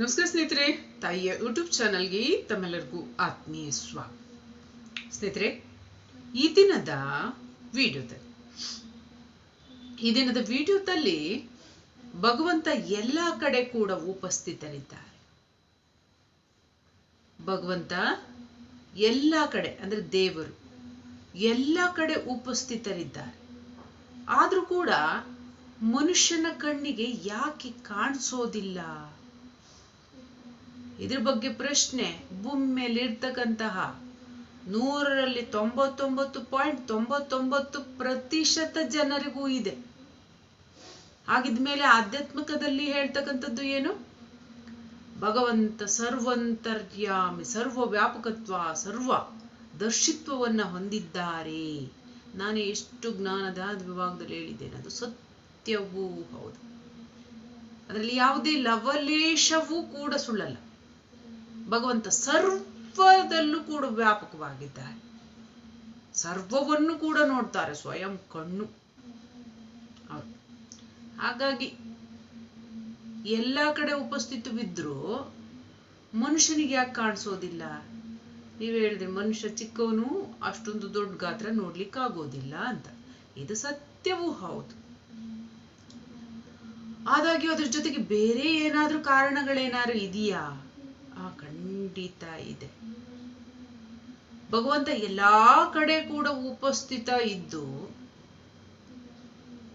ನಮಸ್ಕಾರ ಸ್ನೇಹಿತರೆ, ತಾಯಿಯ ಯೂಟ್ಯೂಬ್ ಚಾನಲ್ಗೆ ತಮ್ಮೆಲ್ಲರಿಗೂ ಆತ್ಮೀಯ ಸ್ವಾಗತ. ಸ್ನೇಹಿತರೆ, ಈ ದಿನದ ವಿಡಿಯೋದಲ್ಲಿ ಈ ದಿನದ ವಿಡಿಯೋದಲ್ಲಿ ಭಗವಂತ ಎಲ್ಲ ಕಡೆ ಕೂಡ ಉಪಸ್ಥಿತರಿದ್ದಾರೆ. ಭಗವಂತ ಎಲ್ಲ ಕಡೆ, ಅಂದ್ರೆ ದೇವರು, ಎಲ್ಲ ಕಡೆ ಉಪಸ್ಥಿತರಿದ್ದಾರೆ. ಆದ್ರೂ ಕೂಡ ಮನುಷ್ಯನ ಕಣ್ಣಿಗೆ ಯಾಕೆ ಕಾಣಿಸೋದಿಲ್ಲ? ಇದ್ರ ಬಗ್ಗೆ ಪ್ರಶ್ನೆ ಭೂಮಿ ಮೇಲೆ ಇರ್ತಕ್ಕಂತಹ ನೂರರಲ್ಲಿ ತೊಂಬತ್ತೊಂಬತ್ತು ಪಾಯಿಂಟ್ ತೊಂಬತ್ತೊಂಬತ್ತು ಪ್ರತಿಶತ ಜನರಿಗೂ ಇದೆ. ಹಾಗಿದ್ಮೇಲೆ ಆಧ್ಯಾತ್ಮಿಕದಲ್ಲಿ ಹೇಳ್ತಕ್ಕಂಥದ್ದು ಏನು? ಭಗವಂತ ಸರ್ವಂತರ್ಯಾಮಿ ಸರ್ವ ವ್ಯಾಪಕತ್ವ ಸರ್ವ ದರ್ಶಿತ್ವವನ್ನು ಹೊಂದಿದ್ದಾರೆ. ನಾನು ಎಷ್ಟು ಜ್ಞಾನದ ವಿಭಾಗದಲ್ಲಿ ಹೇಳಿದ್ದೇನೆ, ಅದು ಸತ್ಯವೂ ಹೌದು. ಅದರಲ್ಲಿ ಯಾವುದೇ ಲವಲೇಶವೂ ಕೂಡ ಸುಳ್ಳಲ್ಲ. ಭಗವಂತ ಸರ್ವದಲ್ಲೂ ಕೂಡ ವ್ಯಾಪಕವಾಗಿದ್ದಾರೆ. ಸರ್ವವನ್ನು ಕೂಡ ನೋಡ್ತಾರೆ, ಸ್ವಯಂ ಕಣ್ಣು. ಹಾಗಾಗಿ ಎಲ್ಲ ಕಡೆ ಉಪಸ್ಥಿತವಿದ್ರು ಮನುಷ್ಯನಿಗೆ ಯಾಕೆ ಕಾಣಿಸೋದಿಲ್ಲ? ನೀವು ಹೇಳಿದ್ರಿ ಮನುಷ್ಯ ಚಿಕ್ಕವನು, ಅಷ್ಟೊಂದು ದೊಡ್ಡ ಗಾತ್ರ ನೋಡ್ಲಿಕ್ಕಾಗೋದಿಲ್ಲ ಅಂತ. ಇದು ಸತ್ಯವೂ ಹೌದು. ಆದಾಗ್ಯೂ ಅದ್ರ ಜೊತೆಗೆ ಬೇರೆ ಏನಾದ್ರೂ ಕಾರಣಗಳೇನಾದ್ರೂ ಇದೆಯಾ? ಖಂಡಿತ ಇದೆ. ಭಗವಂತ ಎಲ್ಲಾ ಕಡೆ ಕೂಡ ಉಪಸ್ಥಿತ ಇದ್ದು,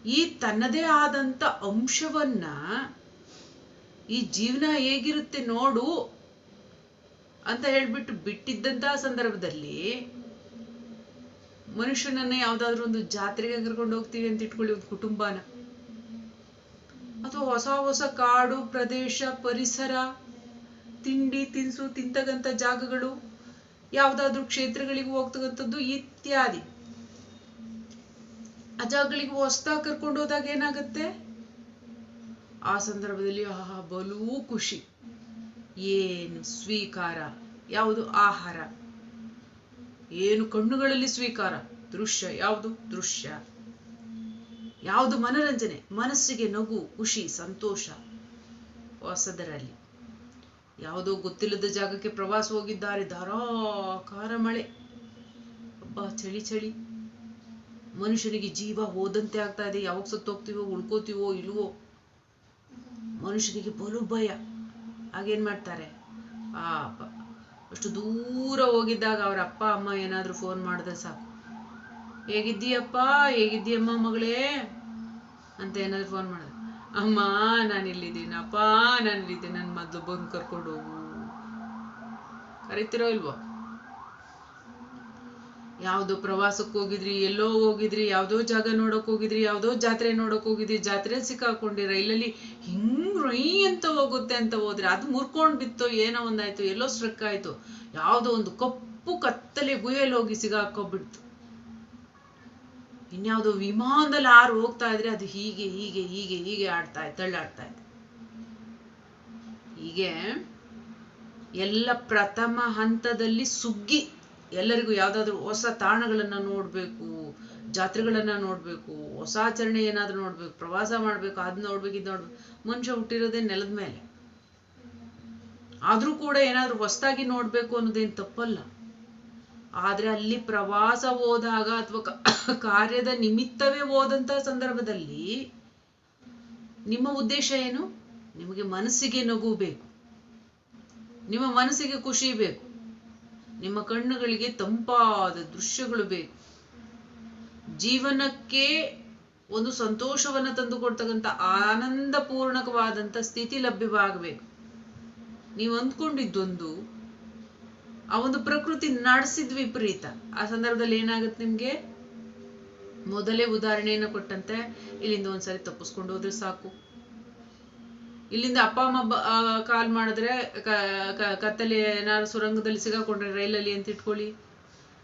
ಈ ತನ್ನದೇ ಆದಂತ ಅಂಶವನ್ನ ಈ ಜೀವನ ಹೇಗಿರುತ್ತೆ ನೋಡು ಅಂತ ಹೇಳ್ಬಿಟ್ಟು ಬಿಟ್ಟಿದ್ದಂತಹ ಸಂದರ್ಭದಲ್ಲಿ ಮನುಷ್ಯನನ್ನ ಯಾವ್ದಾದ್ರು ಒಂದು ಜಾತ್ರೆಗೆ ಕರ್ಕೊಂಡು ಹೋಗ್ತೀವಿ ಅಂತ ಇಟ್ಕೊಳ್ಳಿ ಒಂದು ಕುಟುಂಬನ. ಅಥವಾ ಹೊಸ ಹೊಸ ಕಾಡು, ಪ್ರದೇಶ, ಪರಿಸರ. ತಿಂಡಿ ತಿನಿಸು, ತಿಂತಕ್ಕಂಥ ಜಾಗಗಳು, ಯಾವುದಾದ್ರೂ ಕ್ಷೇತ್ರಗಳಿಗೆ ಹೋಗ್ತಕ್ಕಂಥದ್ದು ಇತ್ಯಾದಿ. ಆ ಜಾಗಗಳಿಗೆ ಹೊಸ್ದಾಗಿ ಕರ್ಕೊಂಡು ಹೋದಾಗ ಏನಾಗುತ್ತೆ? ಆ ಸಂದರ್ಭದಲ್ಲಿ ಆಹಾ, ಬಲೂ ಖುಷಿ. ಏನು ಸ್ವೀಕಾರ, ಯಾವುದು ಆಹಾರ? ಏನು ಕಣ್ಣುಗಳಲ್ಲಿ ಸ್ವೀಕಾರ? ದೃಶ್ಯ, ಯಾವುದು ದೃಶ್ಯ? ಯಾವುದು ಮನರಂಜನೆ? ಮನಸ್ಸಿಗೆ ನಗು, ಖುಷಿ, ಸಂತೋಷ ಹೊಸದರಲ್ಲಿ. ಯಾವುದೋ ಗೊತ್ತಿಲ್ಲದ ಜಾಗಕ್ಕೆ ಪ್ರವಾಸ ಹೋಗಿದ್ದಾರೆ. ಧಾರಾಕಾರ ಮಳೆ. ಅಬ್ಬಾ, ಚಳಿ ಚಳಿ. ಮನುಷ್ಯನಿಗೆ ಜೀವ ಹೋದಂತೆ ಆಗ್ತಾ ಇದೆ. ಯಾವಾಗ ಸತ್ತೋಗ್ತೀವೋ, ಉಳ್ಕೋತೀವೋ, ಇಲ್ವೋ? ಮನುಷ್ಯನಿಗೆ ಬಲು ಭಯ. ಹಾಗೇನ್ ಮಾಡ್ತಾರೆ? ಪಾಪ. ಅಷ್ಟು ದೂರ ಹೋಗಿದ್ದಾಗ ಅವ್ರ ಅಪ್ಪ, ಅಮ್ಮ ಏನಾದ್ರೂ ಫೋನ್ ಮಾಡಿದ್ರೆ ಸಾಕು. ಹೇಗಿದ್ದೀಯಪ್ಪ? ಹೇಗಿದ್ದೀಯಮ್ಮ ಮಗಳೇ? ಅಂತ ಏನಾದ್ರು ಫೋನ್ ಮಾಡಿದ್ರೆ. ಅಮ್ಮ, ನಾನು ಇಲ್ಲಿದ್ದೀನಿ ಅಪ್ಪ ನಾನು ಇಲ್ಲಿದ್ದೀನಿ ನನ್ನ ಬಂದು ಕರ್ಕೊಂಡು ಹೋಗು. ಕರಿತಿರೋ ಇಲ್ವೋ? ಯಾವುದೋ ಪ್ರವಾಸಕ್ಕೆ ಹೋಗಿದ್ರಿ, ಎಲ್ಲೋ ಹೋಗಿದ್ರಿ, ಯಾವುದೋ ಜಾಗ ನೋಡೋಕೆ ಹೋಗಿದ್ರಿ, ಯಾವುದೋ ಜಾತ್ರೆ ನೋಡೋಕೆ ಹೋಗಿದ್ರಿ ಜಾತ್ರೆ ಸಿಕ್ಕಾಕೊಂಡಿ ರೈಲಲ್ಲಿ ಹಿಂಗ್ ರೈ ಅಂತ ಹೋಗುತ್ತೆ ಅಂತ ಹೋದ್ರೆ ಅದು ಮುರ್ಕೊಂಡು ಬಿತ್ತೋ ಏನೋ ಒಂದಾಯ್ತು, ಎಲ್ಲೋ ಸ್ಟ್ರಕ್ ಆಯ್ತು. ಯಾವುದೋ ಒಂದು ಕಪ್ಪು ಕತ್ತಲೆ ಗುಹೆಯಲ್ಲಿ ಹೋಗಿ ಸಿಗಾಕೊಂಡ್ಬಿಡ್ತು ಇನ್ಯಾವುದೋ ವಿಮಾನದಲ್ಲಿ ಆರು ಹೋಗ್ತಾ ಇದ್ರೆ ಅದು ಹೀಗೆ ಹೀಗೆ ಹೀಗೆ ಹೀಗೆ ಆಡ್ತಾ ಇದೆ, ತಳ್ಳಾಡ್ತಾ ಇದೆ. ಹೀಗೆ ಎಲ್ಲ ಪ್ರಥಮ ಹಂತದಲ್ಲಿ ಸುಗ್ಗಿ ಎಲ್ಲರಿಗೂ ಯಾವ್ದಾದ್ರು ಹೊಸ ತಾಣಗಳನ್ನ ನೋಡ್ಬೇಕು, ಜಾತ್ರೆಗಳನ್ನ ನೋಡ್ಬೇಕು, ಹೊಸ ಆಚರಣೆ ಏನಾದ್ರೂ ನೋಡ್ಬೇಕು, ಪ್ರವಾಸ ಮಾಡ್ಬೇಕು, ಅದ್ ನೋಡ್ಬೇಕು, ಇದ್ ನೋಡ್ಬೇಕು. ಮನುಷ್ಯ ಹುಟ್ಟಿರೋದೇ ನೆಲದ ಮೇಲೆ. ಆದ್ರೂ ಕೂಡ ಏನಾದ್ರೂ ಹೊಸದಾಗಿ ನೋಡ್ಬೇಕು ಅನ್ನೋದೇನ್ ತಪ್ಪಲ್ಲ. ಆದ್ರೆ ಅಲ್ಲಿ ಪ್ರವಾಸ ಹೋದಾಗ ಅಥವಾ ಕಾರ್ಯದ ನಿಮಿತ್ತವೇ ಹೋದಂತ ಸಂದರ್ಭದಲ್ಲಿ ನಿಮ್ಮ ಉದ್ದೇಶ ಏನು? ನಿಮಗೆ ಮನಸ್ಸಿಗೆ ನಗು ಬೇಕು. ನಿಮ್ಮ ಮನಸ್ಸಿಗೆ ಖುಷಿ ಬೇಕು. ನಿಮ್ಮ ಕಣ್ಣುಗಳಿಗೆ ತಂಪಾದ ದೃಶ್ಯಗಳು ಬೇಕು. ಜೀವನಕ್ಕೆ ಒಂದು ಸಂತೋಷವನ್ನ ತಂದುಕೊಡ್ತಕ್ಕಂಥ ಆನಂದಪೂರ್ಣಕವಾದಂಥ ಸ್ಥಿತಿ ಲಭ್ಯವಾಗಬೇಕು. ನೀವು ಅಂದ್ಕೊಂಡಿದ್ದೊಂದು ಆ ಒಂದು ಪ್ರಕೃತಿ ನಡೆಸಿದ್ ವಿಪರೀತ. ಆ ಸಂದರ್ಭದಲ್ಲಿ ಏನಾಗುತ್ತೆ ನಿಮ್ಗೆ? ಮೊದಲೇ ಉದಾಹರಣೆಯನ್ನು ಕೊಟ್ಟಂತೆ, ಇಲ್ಲಿಂದ ಒಂದ್ಸರಿ ತಪ್ಪಿಸ್ಕೊಂಡು ಹೋದ್ರೆ ಸಾಕು. ಇಲ್ಲಿಂದ ಅಪ್ಪ, ಅಮ್ಮ ಕಾಲ್ ಮಾಡಿದ್ರೆ ಕತ್ತಲೆ ಏನಾದ್ರು ಸುರಂಗದಲ್ಲಿ ಸಿಗಾಕೊಂಡ್ರೆ ರೈಲಲ್ಲಿ ಅಂತ ಇಟ್ಕೊಳ್ಳಿ.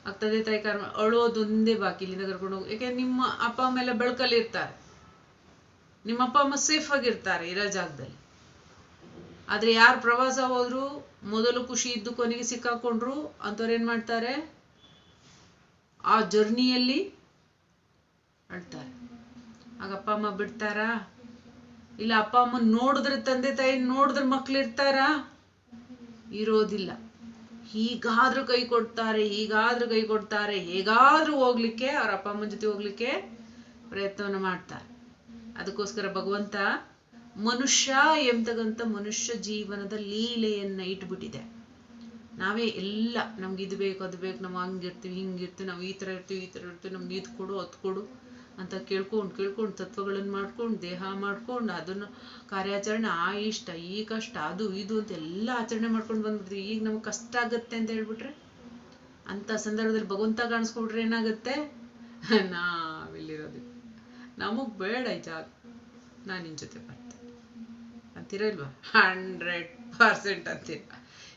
ಆಗ್ತದೆ ತಾಯಿ ಕಾರ್ ಅಳೋದೊಂದೇ ಬಾಕಿ ಇಲ್ಲಿಂದ ಕರ್ಕೊಂಡು ಹೋಗಿ. ಯಾಕೆ ನಿಮ್ಮ ಅಪ್ಪ, ಅಮ್ಮ ಎಲ್ಲ ಬೆಳಕಲ್ಲಿ ಇರ್ತಾರೆ. ನಿಮ್ಮ ಅಪ್ಪ, ಅಮ್ಮ ಸೇಫ್ ಆಗಿರ್ತಾರೆ ಇರೋ ಜಾಗದಲ್ಲಿ. ಆದ್ರೆ ಯಾರು ಪ್ರವಾಸ ಹೋದ್ರು, ಮೊದಲು ಖುಷಿ ಇದ್ದು ಕೊನೆಗೆ ಸಿಕ್ಕಾಕೊಂಡ್ರು ಅಂಥವ್ರು ಏನು ಮಾಡ್ತಾರೆ? ಆ ಜರ್ನಿಯಲ್ಲಿ ಅಳ್ತಾರೆ. ಆಗ ಅಪ್ಪ ಅಮ್ಮ ಬಿಡ್ತಾರಾ? ಇಲ್ಲ ಅಪ್ಪ ಅಮ್ಮ ನೋಡಿದ್ರೆ ತಂದೆ ತಾಯಿ ನೋಡಿದ್ರೆ ಮಕ್ಳು ಇರ್ತಾರಾ ಇರೋದಿಲ್ಲ. ಹೀಗಾದ್ರೂ ಕೈ ಕೊಡ್ತಾರೆ, ಹೀಗಾದ್ರೂ ಕೈ ಕೊಡ್ತಾರೆ, ಹೇಗಾದ್ರೂ ಹೋಗ್ಲಿಕ್ಕೆ ಅವ್ರ ಅಪ್ಪ ಅಮ್ಮನ ಜೊತೆ ಹೋಗ್ಲಿಕ್ಕೆ ಪ್ರಯತ್ನವನ್ನು ಮಾಡ್ತಾರೆ. ಅದಕ್ಕೋಸ್ಕರ ಭಗವಂತ ಮನುಷ್ಯ ಎಂಬತಕ್ಕಂಥ ಮನುಷ್ಯ ಜೀವನದ ಲೀಲೆಯನ್ನ ಇಟ್ಬಿಟ್ಟಿದೆ. ನಾವೇ ಎಲ್ಲ ನಮ್ಗೆ ಇದು ಬೇಕು, ಅದು ಬೇಕು, ನಾವು ಹಂಗಿರ್ತೀವಿ ಹಿಂಗಿರ್ತೀವಿ ನಾವು ಈ ಥರ ಇರ್ತೀವಿ, ಈ ಥರ ಇರ್ತೀವಿ, ನಮ್ಗೆ ಇದು ಕೊಡು, ಅದು ಕೊಡು ಅಂತ ಕೇಳ್ಕೊಂಡು ಕೇಳ್ಕೊಂಡು ತತ್ವಗಳನ್ನು ಮಾಡ್ಕೊಂಡು, ದೇಹ ಮಾಡ್ಕೊಂಡು, ಅದನ್ನು ಕಾರ್ಯಾಚರಣೆ ಆ ಇಷ್ಟ, ಈ ಕಷ್ಟ, ಅದು ಇದು ಅಂತ ಎಲ್ಲ ಆಚರಣೆ ಮಾಡ್ಕೊಂಡು ಬಂದ್ಬಿಡ್ತೀವಿ. ಈಗ ನಮ್ಗೆ ಕಷ್ಟ ಆಗುತ್ತೆ ಅಂತ ಹೇಳ್ಬಿಟ್ರೆ ಅಂತ ಸಂದರ್ಭದಲ್ಲಿ ಭಗವಂತ ಕಾಣಿಸ್ಕೊಬಿಟ್ರೆ ಏನಾಗುತ್ತೆ? ನಾವಿಲ್ಲಿರೋದು. ನಮಗೆ ಬೇಡ ಜಾಗ. ನಾನು ನಿನ್ನ ಜೊತೆ ಬರ್ತೇನೆ ಅಂತೀರಲ್ವಾ ಹಂಡ್ರೆಡ್ ಪರ್ಸೆಂಟ್ ಅಂತೀರ?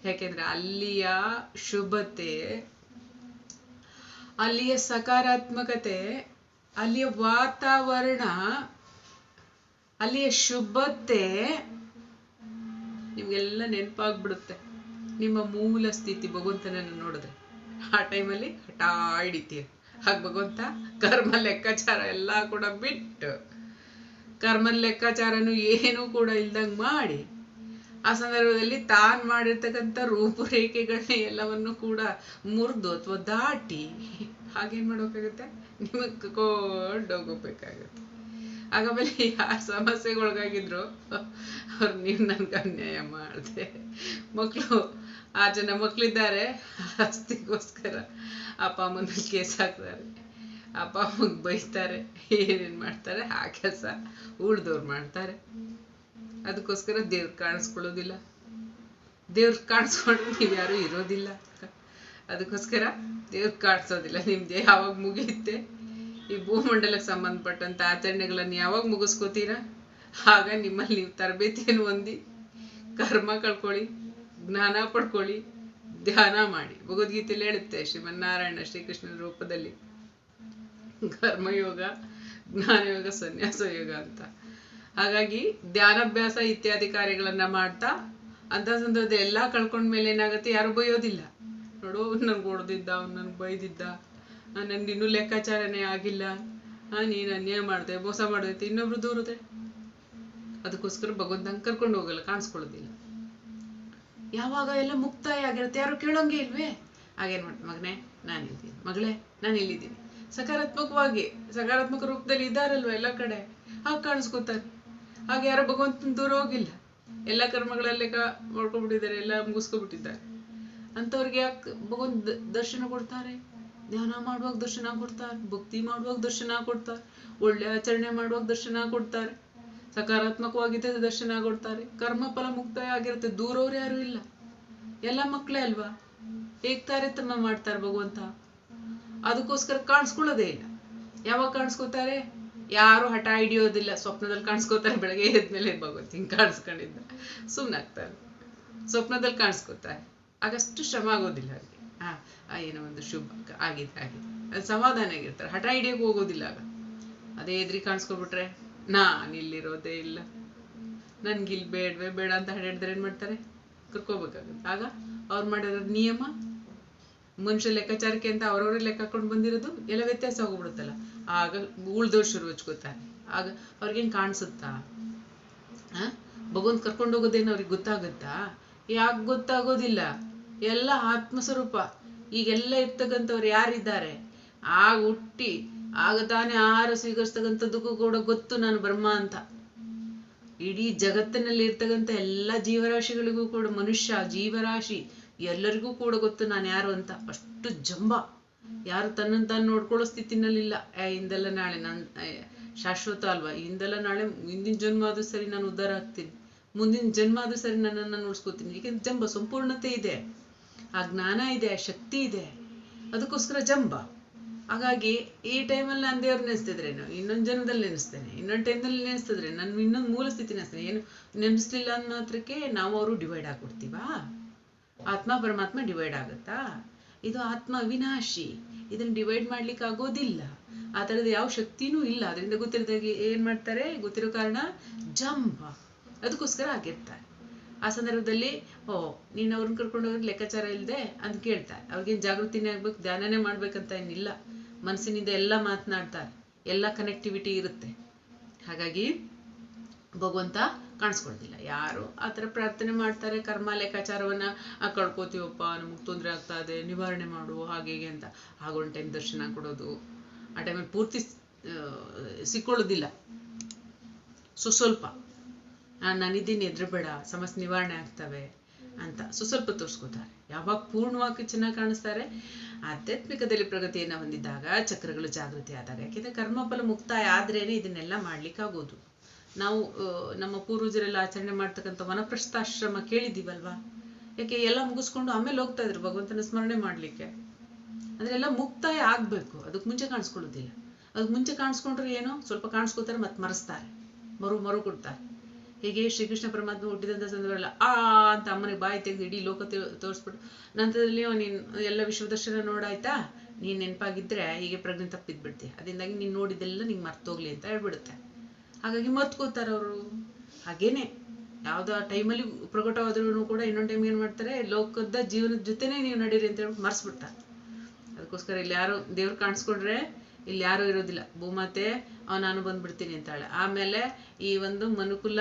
ಯಾಕೆಂದ್ರೆ ಅಲ್ಲಿಯ ಶುಭತೆ, ಅಲ್ಲಿಯ ಸಕಾರಾತ್ಮಕತೆ, ಅಲ್ಲಿಯ ವಾತಾವರಣ, ಅಲ್ಲಿಯ ಶುಭತೆ ನಿಮ್ಗೆಲ್ಲ ನೆನಪಾಗ್ಬಿಡುತ್ತೆ. ನಿಮ್ಮ ಮೂಲ ಸ್ಥಿತಿ ಭಗವಂತನನ್ನು ನೋಡಿದ್ರೆ. ಆ ಟೈಮಲ್ಲಿ ಹಠ ಹಿಡಿತೀರಿ ಹಾಗ ಭಗವಂತ ಕರ್ಮ, ಲೆಕ್ಕಾಚಾರ ಎಲ್ಲ ಕೂಡ ಬಿಟ್ಟು. ಕರ್ಮ ಲೆಕ್ಕಾಚಾರನು ಏನೂ ಕೂಡ ಇಲ್ದಂಗೆ ಮಾಡಿ, ಆ ಸಂದರ್ಭದಲ್ಲಿ ತಾನ್ ಮಾಡಿರ್ತಕ್ಕಂಥ ರೂಪುರೇಖೆಗಳನ್ನ ಎಲ್ಲವನ್ನು ಕೂಡ ಮುರಿದು ಅಥವಾ ದಾಟಿ ಹಾಗೇನ್ ನಿಮಗೆ ಕರ್ಕೊಂಡು ಹೋಗ್ಬೇಕಾಗತ್ತೆ ಆಮೇಲೆ ಯಾರ ಸಮಸ್ಯೆಗೊಳಗಾಗಿದ್ರು ಅವ್ರು ನೀವು ನನ್ಗೆ ಅನ್ಯಾಯ ಮಾಡಿದೆ. ಮಕ್ಕಳು ಆ ಜನ ಮಕ್ಳಿದ್ದಾರೆ ಆಸ್ತಿಗೋಸ್ಕರ ಅಪ್ಪ ಅಮ್ಮನ ಕೇಸ್ ಹಾಕ್ತಾರೆ. ಅಪ್ಪ ಅಮ್ಮಗೆ ಬೈತಾರೆ ಏನೇನು ಮಾಡ್ತಾರೆ, ಆ ಕೆಲಸ ಉಳ್ದವ್ರು ಮಾಡ್ತಾರೆ. ಅದಕ್ಕೋಸ್ಕರ ದೇವ್ರು ಕಾಣಿಸ್ಕೊಳ್ಳೋದಿಲ್ಲ. ದೇವ್ರು ಕಾಣಿಸ್ಕೊಂಡು ನೀವು ಯಾರು ಇರೋದಿಲ್ಲ. ಅದಕ್ಕೋಸ್ಕರ ದೇವ್ರು ಕಾಣಿಸೋದಿಲ್ಲ. ನಿಮ್ದು ಯಾವಾಗ ಮುಗಿಯುತ್ತೆ? ಈ ಭೂಮಂಡಲಕ್ಕೆ ಸಂಬಂಧಪಟ್ಟಂತ ಆಚರಣೆಗಳನ್ನು ಯಾವಾಗ ಮುಗಿಸ್ಕೋತೀರಾ? ಆಗ ನಿಮ್ಮಲ್ಲಿ ನೀವು ತರಬೇತಿಯನ್ನು ಹೊಂದಿ, ಕರ್ಮ ಕಳ್ಕೊಳ್ಳಿ, ಜ್ಞಾನ ಪಡ್ಕೊಳ್ಳಿ, ಧ್ಯಾನ ಮಾಡಿ. ಭಗವದ್ಗೀತೆಯಲ್ಲಿ ಹೇಳುತ್ತೆ ಶ್ರೀಮನ್ನಾರಾಯಣ ಶ್ರೀಕೃಷ್ಣನ ರೂಪದಲ್ಲಿ. ಕರ್ಮಯೋಗ ಜ್ಞಾನಯೋಗ ಸನ್ಯಾಸ ಯೋಗ ಅಂತ. ಹಾಗಾಗಿ ಧ್ಯಾನಾಭ್ಯಾಸ ಇತ್ಯಾದಿ ಕಾರ್ಯಗಳನ್ನ ಮಾಡ್ತಾ ಅಂತ ಸಂದರ್ಭದಲ್ಲಿ ಎಲ್ಲ ಕಳ್ಕೊಂಡ್ಮೇಲೆ ಏನಾಗುತ್ತೆ? ಯಾರು ಬೈಯೋದಿಲ್ಲ. ನೋಡು ನನ್ಗೆ ಹೊಡೆದಿದ್ದ, ಅವ್ನು ನನ್ಗೆ ಬೈದಿದ್ದ ನನ್ಗೆ ಇನ್ನೂ ಲೆಕ್ಕಾಚಾರನೇ ಆಗಿಲ್ಲ ನೀನು ಅನ್ಯಾಯ ಮಾಡಿದೆ, ಮೋಸ ಮಾಡಿದೆ ಇನ್ನೊಬ್ರು ದೂರದೆ ಅದಕ್ಕೋಸ್ಕರ ಭಗವಂತಂಗೆ ಕರ್ಕೊಂಡು ಹೋಗಲ್ಲ, ಕಾಣಿಸ್ಕೊಳ್ಳೋದಿಲ್ಲ. ಯಾವಾಗ ಎಲ್ಲ ಮುಕ್ತಾಯ ಆಗಿರುತ್ತೆ? ಯಾರು ಕೇಳೋಂಗೆ ಇಲ್ವೇ? ಹಾಗೇನ್ ಮಾಡ್ತೀನಿ ಮಗನೇ ನಾನು ಇಲ್ಲಿದ್ದೀನಿ ಮಗಳೇ ನಾನು ಇಲ್ಲಿದ್ದೀನಿ ಸಕಾರಾತ್ಮಕವಾಗಿ, ಸಕಾರಾತ್ಮಕ ರೂಪದಲ್ಲಿ ಇದ್ದಾರಲ್ವ ಎಲ್ಲ ಕಡೆ? ಹಾಗೆ ಕಾಣಿಸ್ಕೊತಾರೆ. ಹಾಗೆ ಯಾರು ಭಗವಂತನ ದೂರ ಹೋಗಿಲ್ಲ. ಎಲ್ಲ ಕರ್ಮಗಳಲ್ಲೇ ಕ, ಮಾಡ್ಕೊಂಡ್ಬಿಟ್ಟಿದ್ದಾರೆ, ಎಲ್ಲ ಮುಗಿಸ್ಕೊಬಿಟ್ಟಿದ್ದಾರೆ. ಅಂಥವ್ರಿಗೆ ಯಾಕೆ ಭಗವಂತ ದರ್ಶನ ಕೊಡ್ತಾರೆ? ಧ್ಯಾನ ಮಾಡುವಾಗ ದರ್ಶನ ಕೊಡ್ತಾರೆ, ಭಕ್ತಿ ಮಾಡುವಾಗ ದರ್ಶನ ಕೊಡ್ತಾರೆ, ಒಳ್ಳೆ ಆಚರಣೆ ಮಾಡುವಾಗ ದರ್ಶನ ಕೊಡ್ತಾರೆ, ಸಕಾರಾತ್ಮಕವಾಗಿದ್ದ ದರ್ಶನ ಕೊಡ್ತಾರೆ. ಕರ್ಮ ಫಲ ಮುಕ್ತಾಯ ಆಗಿರುತ್ತೆ, ದೂರವ್ರು ಯಾರು ಇಲ್ಲ. ಎಲ್ಲ ಮಕ್ಕಳೇ ಅಲ್ವಾ? ಹೇಗ್ ತಾರತಮ್ಯ ಮಾಡ್ತಾರೆ ಭಗವಂತ. ಅದಕ್ಕೋಸ್ಕರ ಕಾಣಿಸ್ಕೊಳ್ಳೋದೇ ಇಲ್ಲ. ಯಾವಾಗ ಕಾಣಿಸ್ಕೋತಾರೆ? ಯಾರು ಹಠ ಹಿಡಿಯೋದಿಲ್ಲ. ಸ್ವಪ್ನದಲ್ಲಿ ಕಾಣಿಸ್ಕೋತಾರೆ. ಬೆಳಗ್ಗೆ ಎದ್ಮೇಲೆ ಭಗವಂತ ಹಿಂಗೆ ಕಾಣಿಸ್ಕೊಂಡಿದ್ದ. ಸುಮ್ಮನಾಗ್ತಾರೆ ಸ್ವಪ್ನದಲ್ಲಿ ಕಾಣಿಸ್ಕೋತಾರೆ. ಆಗಷ್ಟು ಶ್ರಮ ಆಗೋದಿಲ್ಲ ಅವ್ರಿಗೆ. ಹಾ ಏನೋ ಒಂದು ಶುಭ ಆಗಿದೆ ಆಗಿದೆ. ಅದು ಸಮಾಧಾನ ಆಗಿರ್ತಾರೆ. ಹಠ ಹಿಡಿಯೋಕೆ ಹೋಗೋದಿಲ್ಲ ಆಗ. ಅದೇ ಎದ್ರಿ ಕಾಣಿಸ್ಕೊಬಿಟ್ರೆ ನಾನು ಇಲ್ಲಿರೋದೇ ಇಲ್ಲ. ನನ್ಗೆ ಇಲ್ಲಿ ಬೇಡವೇ ಬೇಡ ಅಂತ ಹಿಡಿದ್ರೆ ಏನ್ ಮಾಡ್ತಾರೆ? ಕರ್ಕೋಬೇಕಾಗುತ್ತೆ. ಆಗ ಅವ್ರು ಮಾಡಿರೋ ನಿಯಮ ಮನುಷ್ಯ ಲೆಕ್ಕಾಚಾರಕ್ಕೆ ಅಂತ ಅವ್ರವ್ರೇ ಲೆಕ್ಕ ಹಾಕೊಂಡು ಬಂದಿರೋದು ಎಲ್ಲ ವ್ಯತ್ಯಾಸ ಹೋಗ್ಬಿಡುತ್ತಲ್ಲ. ಆಗ ಉಳ್ದವ್ರು ಶುರು ಹಚ್ಕೋತಾರೆ ಆಗ ಅವ್ರಿಗೇನು ಕಾಣಿಸುತ್ತಾ? ಆ ಭಗವಂತ ಕರ್ಕೊಂಡು ಹೋಗೋದೇನು ಅವ್ರಿಗೆ ಗೊತ್ತಾಗುತ್ತಾ? ಯಾಕೆ ಗೊತ್ತಾಗೋದಿಲ್ಲ. ಎಲ್ಲ ಆತ್ಮಸ್ವರೂಪ. ಈಗೆಲ್ಲ ಇರ್ತಕ್ಕಂಥವ್ರು ಯಾರಿದ್ದಾರೆ? ಆಗ ಹುಟ್ಟಿ, ಆಗ ತಾನೇ ಆಹಾರ ಸ್ವೀಕರಿಸ್ತಕ್ಕಂಥದ್ದಕ್ಕೂ ಕೂಡ ಗೊತ್ತು ನಾನು ಬ್ರಹ್ಮ ಅಂತ. ಇಡೀ ಜಗತ್ತಿನಲ್ಲಿ ಇರ್ತಕ್ಕಂಥ ಎಲ್ಲ ಜೀವರಾಶಿಗಳಿಗೂ ಕೂಡ ಮನುಷ್ಯ ಜೀವರಾಶಿ. ಎಲ್ಲರಿಗೂ ಕೂಡ ಗೊತ್ತು ನಾನು ಯಾರು ಅಂತ. ಅಷ್ಟು ಜಂಬ. ಯಾರು ತನ್ನನ್ನು ತಾನು ನೋಡ್ಕೊಳ್ಳೋ ಸ್ಥಿತಿನಲ್ಲಿಲ್ಲ. ಇಂದೆಲ್ಲ ನಾಳೆ ನಾನು ಶಾಶ್ವತ ಅಲ್ವಾ? ಇಂದೆಲ್ಲ ನಾಳೆ ಹಿಂದಿನ ಜನ್ಮ ಆದ್ರೂ ಸರಿ ನಾನು ಉದ್ಧಾರ ಆಗ್ತೀನಿ. ಮುಂದಿನ ಜನ್ಮ ಆದ್ರೂ ಸರಿ ನನ್ನನ್ನು ಉಳಿಸ್ಕೋತೀನಿ ಏಕೆಂದ್ರೆ ಜಂಬ ಸಂಪೂರ್ಣತೆ ಇದೆ. ಆ ಜ್ಞಾನ ಇದೆ, ಆ ಶಕ್ತಿ ಇದೆ. ಅದಕ್ಕೋಸ್ಕರ ಜಂಬ. ಹಾಗಾಗಿ ಈ ಟೈಮಲ್ಲಿ ನಾನು ದೇವ್ರು ನೆನೆಸ್ತಿದ್ರೇನು? ಇನ್ನೊಂದು ಜನ್ಮದಲ್ಲಿ ನೆನೆಸ್ತೇನೆ ಇನ್ನೊಂದು ಟೈಮ್ನಲ್ಲಿ ನೆನೆಸ್ತಿದ್ರೆ ನಾನು ಇನ್ನೊಂದು ಮೂಲ ಸ್ಥಿತಿ ನೆನೆಸ್ತೇನೆ ಏನು ನೆನೆಸ್ಲಿಲ್ಲ ಅನ್ನೋ ಮಾತ್ರಕ್ಕೆ ನಾವು ಅವರು ಡಿವೈಡ್ ಆಗ್ಬಿಡ್ತೀವಾ? ಆತ್ಮ ಪರಮಾತ್ಮ ಡಿವೈಡ್ ಆಗುತ್ತಾ? ಇದು ಆತ್ಮ ವಿನಾಶಿ. ಇದನ್ನ ಡಿವೈಡ್ ಮಾಡ್ಲಿಕ್ಕೆ ಆಗೋದಿಲ್ಲ. ಆ ಥರದ ಯಾವ ಶಕ್ತಿನೂ ಇಲ್ಲ. ಅದರಿಂದ ಗೊತ್ತಿರದಾಗಿ ಏನ್ ಮಾಡ್ತಾರೆ? ಗೊತ್ತಿರೋ ಕಾರಣ ಜಂಬ. ಅದಕ್ಕೋಸ್ಕರ ಆಗಿರ್ತಾರೆ ಆ ಸಂದರ್ಭದಲ್ಲಿ, ಓ, ನೀನು ಅವ್ರನ್ನ ಕರ್ಕೊಂಡು ಹೋಗಿ ಲೆಕ್ಕಾಚಾರ ಇಲ್ಲದೆ ಅಂತ ಕೇಳ್ತಾರೆ. ಅವ್ರಿಗೇನು ಜಾಗೃತಿನೇ ಆಗ್ಬೇಕು, ಧ್ಯಾನನೇ ಮಾಡ್ಬೇಕಂತ ಏನಿಲ್ಲ. ಮನಸ್ಸಿನಿಂದ ಎಲ್ಲ ಮಾತನಾಡ್ತಾರೆ. ಎಲ್ಲ ಕನೆಕ್ಟಿವಿಟಿ ಇರುತ್ತೆ. ಹಾಗಾಗಿ ಭಗವಂತ ಕಾಣಿಸ್ಕೊಳ್ತಿಲ್ಲ. ಯಾರು ಆ ಥರ ಪ್ರಾರ್ಥನೆ ಮಾಡ್ತಾರೆ, ಕರ್ಮ ಲೆಕ್ಕಾಚಾರವನ್ನು ಕಳ್ಕೊತೀವಪ್ಪ, ನಮಗೆ ತೊಂದರೆ ಆಗ್ತಾ ಇದೆ ನಿವಾರಣೆ ಮಾಡು, ಹಾಗೆ ಹೀಗೆ ಅಂತ. ಹಾಗೊಂದು ಟೈಮ್ ದರ್ಶನ ಕೊಡೋದು. ಆ ಟೈಮಲ್ಲಿ ಪೂರ್ತಿ ಸಿಕ್ಕೊಳ್ಳೋದಿಲ್ಲ. ಸೊ ಸ್ವಲ್ಪ ನಾನು ನಾನಿದ್ದೀನಿ, ಎದ್ರಬೇಡ, ಸಮಸ್ಯೆ ನಿವಾರಣೆ ಆಗ್ತವೆ ಅಂತ. ಸೊ ಸ್ವಲ್ಪ ತೋರಿಸ್ಕೋತಾರೆ. ಯಾವಾಗ ಪೂರ್ಣವಾಗಿ ಚೆನ್ನಾಗಿ ಕಾಣಿಸ್ತಾರೆ, ಆಧ್ಯಾತ್ಮಿಕದಲ್ಲಿ ಪ್ರಗತಿಯನ್ನು ಹೊಂದಿದ್ದಾಗ ಚಕ್ರಗಳು ಜಾಗೃತಿ ಆದಾಗ. ಯಾಕೆಂದರೆ ಕರ್ಮಫಲ ಮುಕ್ತಾಯ ಆದ್ರೇನೆ ಇದನ್ನೆಲ್ಲ ಮಾಡ್ಲಿಕ್ಕಾಗೋದು. ನಾವು ನಮ್ಮ ಪೂರ್ವಜರೆಲ್ಲ ಆಚರಣೆ ಮಾಡ್ತಕ್ಕಂಥ ವನಪ್ರಸ್ಥಾಶ್ರಮ ಕೇಳಿದ್ದೀವಲ್ವಾ? ಯಾಕೆ ಎಲ್ಲ ಮುಗಿಸ್ಕೊಂಡು ಆಮೇಲೆ ಹೋಗ್ತಾ ಇದ್ರು ಭಗವಂತನ ಸ್ಮರಣೆ ಮಾಡ್ಲಿಕ್ಕೆ. ಎಲ್ಲ ಮುಕ್ತಾಯ ಆಗಬೇಕು. ಅದಕ್ಕೆ ಮುಂಚೆ ಕಾಣಿಸ್ಕೊಳ್ಳೋದಿಲ್ಲ. ಅದಕ್ಕೆ ಮುಂಚೆ ಕಾಣಿಸ್ಕೊಂಡ್ರೆ ಏನೋ? ಸ್ವಲ್ಪ ಕಾಣಿಸ್ಕೊತಾರೆ ಮತ್ತೆ ಮರೆಸ್ತಾರೆ. ಮರು ಮರು ಕೊಡ್ತಾರೆ. ಹೀಗೆ ಶ್ರೀಕೃಷ್ಣ ಪರಮಾತ್ಮ ಹುಟ್ಟಿದಂಥ ಸಂದರ್ಭದಲ್ಲಿ ಆ ಅಂತ ಅಮ್ಮನಿಗೆ ಬಾಯಿ ತೆಗೆದು ಇಡೀ ಲೋಕ ತೋರಿಸ್ಬಿಟ್ಟು ನಂತರದಲ್ಲಿ ನೀನು ಎಲ್ಲ ವಿಶ್ವದರ್ಶನ ನೋಡಾಯ್ತಾ? ನೀನು ನೆನಪಾಗಿದ್ದರೆ ಹೀಗೆ ಪ್ರಜ್ಞೆ ತಪ್ಪಿದ್ಬಿಡ್ತೀಯ ಅದರಿಂದಾಗಿ ನೀನು ನೋಡಿದ್ದೆಲ್ಲ ನಿಂಗೆ ಮರ್ತೋಗ್ಲಿ ಅಂತ ಹೇಳ್ಬಿಡುತ್ತೆ. ಹಾಗಾಗಿ ಮರ್ತ್ಕೋತಾರೆ ಅವರು ಹಾಗೇನೆ, ಯಾವ್ದೋ ಟೈಮಲ್ಲಿ ಪ್ರಕಟವಾದ್ರೂ ಕೂಡ ಇನ್ನೊಂದು ಟೈಮ್ ಏನ್ ಮಾಡ್ತಾರೆ, ಲೋಕದ ಜೀವನದ ಜೊತೆನೇ ನೀವು ನಡೀರಿ ಅಂತ ಹೇಳಿ ಮರ್ಸ್ಬಿಡ್ತಾರೆ ಅದಕ್ಕೋಸ್ಕರ ಇಲ್ಲಿ ಯಾರು ದೇವ್ರು ಕಾಣಿಸ್ಕೊಂಡ್ರೆ ಇಲ್ಲಿ ಯಾರು ಇರೋದಿಲ್ಲ. ಭೂಮಾತೆ, ಅವ ನಾನು ಬಂದ್ಬಿಡ್ತೀನಿ ಅಂತಾಳೆ. ಆಮೇಲೆ ಈ ಒಂದು ಮನುಕುಲ,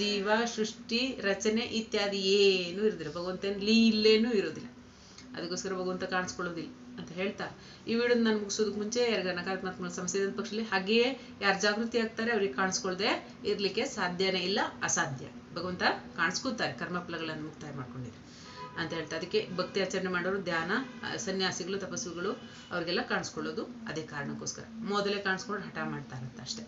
ಜೀವ, ಸೃಷ್ಟಿ, ರಚನೆ ಇತ್ಯಾದಿ ಏನೂ ಇರೋದಿಲ್ಲ. ಭಗವಂತನ ಲೀಲೇನೂ ಇರೋದಿಲ್ಲ. ಅದಕ್ಕೋಸ್ಕರ ಭಗವಂತ ಕಾಣಿಸ್ಕೊಳ್ಳೋದಿಲ್ಲ. ಅಂತ ಹೇಳ್ತಾ. ಈ ವಿಡಿಯೋ ನಾನು ಮುಗಿಸೋದಕ್ಕೆ ಮುಂಚೆ ಯಾರಿಗ ನಕಾರಾತ್ಮಕ ಸಮಸ್ಯೆ ಇದ್ದ ಪಕ್ಷದಲ್ಲಿ ಹಾಗೆಯೇ ಯಾರು ಜಾಗೃತಿ ಆಗ್ತಾರೆ ಅವ್ರಿಗೆ ಕಾಣಿಸ್ಕೊಳ್ದೆ ಇರ್ಲಿಕ್ಕೆ ಸಾಧ್ಯನೇ ಇಲ್ಲ, ಅಸಾಧ್ಯ. ಭಗವಂತ ಕಾಣಿಸ್ಕೊತಾರೆ ಕರ್ಮಫಲಗಳನ್ನು ಮುಕ್ತಾಯ ಮಾಡ್ಕೊಂಡಿರಿ ಅಂತ ಹೇಳ್ತಾ. ಅದಕ್ಕೆ ಭಕ್ತಿ ಆಚರಣೆ ಮಾಡೋರು, ಧ್ಯಾನ ಸನ್ಯಾಸಿಗಳು, ತಪಸ್ಸುಗಳು ಅವ್ರಿಗೆಲ್ಲ ಕಾಣಿಸ್ಕೊಳ್ಳೋದು ಅದೇ ಕಾರಣಕ್ಕೋಸ್ಕರ. ಮೊದಲೇ ಕಾಣಿಸ್ಕೊಂಡು ಹಠ ಮಾಡ್ತಾರಂತ ಅಷ್ಟೇ.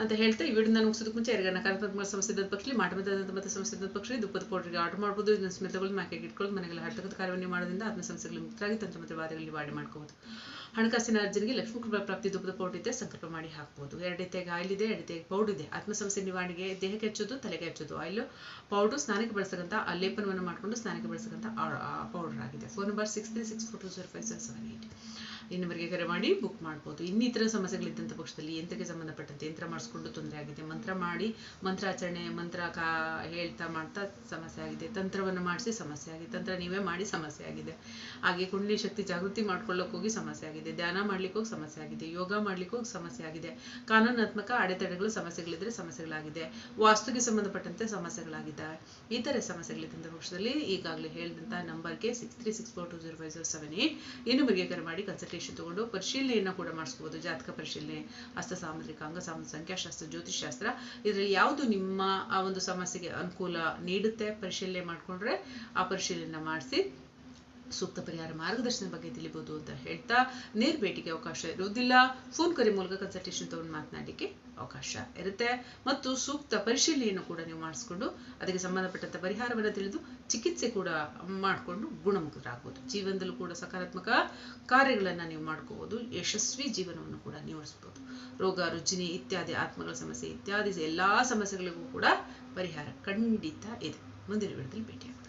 ಅಂತ ಹೇಳ್ತಾ ಈ ವಿಡಿಯೋ ಮುಗಿಸೋದಕ್ಕೆ ಮುಂಚೆ ಯಾರಿಗ ನಕಾರಾತ್ಮಕ ಸಮಸ್ಯೆ ಇದ್ದ ಪಕ್ಷದಲ್ಲಿ ಮಾಟಮದ ಮತ್ತೆ ಇದ್ದ ಪಕ್ಷದಲ್ಲಿ ದುಪ್ಪದ ಪೌಡ್ರಿಗೆ ಆರ್ಡರ್ ಮಾಡ್ಬೋದು. ಇದನ್ನ ಸ್ಮಿತಗಳು ಮ್ಯಾಕೆಗೆ ಇಟ್ಕೊಳ್ಳೋದು ಮನೆಗೆಲ್ಲ ಹರ್ತಕ್ಕಂಥ ಕಾರ್ಯವನ್ನು ಮಾಡೋದ್ರಿಂದ ಆತ್ಮ ಸಮಸ್ಯೆಗಳು ಮುಕ್ತರಾಗಿ ತಂತ್ರ ಮತ್ತು ವಾದಗಳಲ್ಲಿ ವಾಡಿ ಮಾಡ್ಕೋಬಹುದು ಹಣಕಾಸಿನ ಅರ್ಜನಿಗೆ ಲಕ್ಷ್ಮೀ ಕೃಪಾ ಪ್ರಾಪ್ತಿ ದುಪ್ಪದ ಇದೆ ಸಂಕಲ್ಪ ಮಾಡಿ ಹಾಕ್ಬೋದು. ಎರಡೆತೆಗೆ ಆಯಿಲ್ ಇದೆ ಎರಡೆತೆಗೆ ಪೌಡರ್ ಇದೆ. ಆತ್ಮ ಸಮಸ್ಯೆ ನಿವಾರಣೆಗೆ ದೇಹಕ್ಕೆ ಹಚ್ಚೋದು, ತಲೆಗೆ ಹಚ್ಚೋದು ಆಯಿಲ್ ಪೌಡರ್ ಸ್ನಾನಕ್ಕೆ ಬಳಸಕ್ಕಂಥ ಲೇಪನವನ್ನು ಮಾಡಿಕೊಂಡು ಸ್ನಾನಕ್ಕೆ ಬಳಸಕ್ಕಂಥ ಪೌಡರ್ ಆಗಿದೆ. Phone number six three six four two zero five seven seven eight ಈ ನಂಬರ್ಗೆ ಕರೆ ಮಾಡಿ ಬುಕ್ ಮಾಡ್ಬೋದು. ಇನ್ನಿತರ ಸಮಸ್ಯೆಗಳಿದ್ದಂಥ ಪಕ್ಷದಲ್ಲಿ ಯಂತ್ರಕ್ಕೆ ಸಂಬಂಧಪಟ್ಟಂತೆ ಯಂತ್ರ ಮಾಡಿಸ್ಕೊಂಡು ತೊಂದರೆ ಆಗಿದೆ? ಮಂತ್ರ ಮಾಡಿ, ಮಂತ್ರಾಚರಣೆ, ಮಂತ್ರ ಕಾ ಹೇಳ್ತಾ ಮಾಡ್ತಾ ಸಮಸ್ಯೆ ಆಗಿದೆ. ತಂತ್ರವನ್ನು ಮಾಡಿಸಿ ಸಮಸ್ಯೆ ಆಗಿದೆ. ತಂತ್ರ ನೀವೇ ಮಾಡಿ ಸಮಸ್ಯೆ ಆಗಿದೆ. ಹಾಗೆ ಕುಂಡಲಿ ಶಕ್ತಿ ಜಾಗೃತಿ ಮಾಡ್ಕೊಳ್ಳೋಕೆ ಹೋಗಿ ಸಮಸ್ಯೆ ಆಗಿದೆ. ಧ್ಯಾನ ಮಾಡ್ಲಿಕ್ಕೆ ಹೋಗಿ ಸಮಸ್ಯೆ ಆಗಿದೆ. ಯೋಗ ಮಾಡ್ಲಿಕ್ಕೆ ಹೋಗಿ ಸಮಸ್ಯೆ ಆಗಿದೆ. ಕಾನೂನಾತ್ಮಕ ಅಡೆತಡೆಗಳು, ಸಮಸ್ಯೆಗಳಿದ್ರೆ ಸಮಸ್ಯೆಗಳಾಗಿದೆ. ವಾಸ್ತುಗೆ ಸಂಬಂಧಪಟ್ಟಂತೆ ಸಮಸ್ಯೆಗಳಾಗಿದ್ದಾವೆ ಈ ಥರ ಸಮಸ್ಯೆಗಳಿದ್ದಂಥ ಪಕ್ಷದಲ್ಲಿ ಈಗಾಗಲೇ ಹೇಳಿದಂಥ ನಂಬರ್ಗೆ six three six four two zero five zero seven eight ಈ ನಂಬರ್ಗೆ ಕರೆ ಮಾಡಿ ಕನ್ಸಲ್ಟೇಷನ್ ತಗೊಂಡು ಪರಿಶೀಲನೆಯನ್ನು ಕೂಡ ಮಾಡಿಸ್ಕೋಬೋದು ಜಾತಕ ಪರಿಶೀಲನೆ, ಹಸ್ತ ಸಾಮುದ್ರಿಕ ಶಾಸ್ತ್ರ ಸಂಖ್ಯಾಶಾಸ್ತ್ರ ಜ್ಯೋತಿಷಾಸ್ತ್ರ ಇದರಲ್ಲಿ ಯಾವುದು ನಿಮ್ಮ ಆ ಒಂದು ಸಮಸ್ಯೆಗೆ ಅನುಕೂಲ ನೀಡುತ್ತೆ ಪರಿಶೀಲನೆ ಮಾಡಿಕೊಂಡ್ರೆ ಆ ಪರಿಶೀಲನೆ ಮಾಡಿಸಿ. ಸೂಕ್ತ ಪರಿಹಾರ ಮಾರ್ಗದರ್ಶನ ಬಗ್ಗೆ ತಿಳಿಬಹುದು ಅಂತ ಹೇಳ್ತಾ ನೇರ ಭೇಟಿಗೆ ಅವಕಾಶ ಇರುವುದಿಲ್ಲ. ಫೋನ್ ಕರೆ ಮೂಲಕ ಕನ್ಸಲ್ಟೇಷನ್ ತಗೊಂಡು ಮಾತನಾಡಲಿಕ್ಕೆ ಅವಕಾಶ ಇರುತ್ತೆ. ಮತ್ತು ಸೂಕ್ತ ಪರಿಶೀಲನೆಯನ್ನು ಕೂಡ ನೀವು ಮಾಡಿಸ್ಕೊಂಡು ಅದಕ್ಕೆ ಸಂಬಂಧಪಟ್ಟಂತ ಪರಿಹಾರವನ್ನು ತಿಳಿದು ಚಿಕಿತ್ಸೆ ಕೂಡ ಮಾಡಿಕೊಂಡು ಗುಣಮುಖರಾಗಬಹುದು ಜೀವನದಲ್ಲೂ ಕೂಡ ಸಕಾರಾತ್ಮಕ ಕಾರ್ಯಗಳನ್ನು ನೀವು ಮಾಡ್ಕೋಬಹುದು ಯಶಸ್ವಿ ಜೀವನವನ್ನು ಕೂಡ ನಿವಾರಿಸಬಹುದು ರೋಗ, ರುಜಿನಿ ಇತ್ಯಾದಿ, ಆತ್ಮಗಳ ಸಮಸ್ಯೆ ಇತ್ಯಾದಿ ಎಲ್ಲಾ ಸಮಸ್ಯೆಗಳಿಗೂ ಕೂಡ ಪರಿಹಾರ ಖಂಡಿತ ಇದೆ. ಮುಂದಿನ ವಿಡಿಯೋದಲ್ಲಿ ಭೇಟಿಯಾಗೋಣ.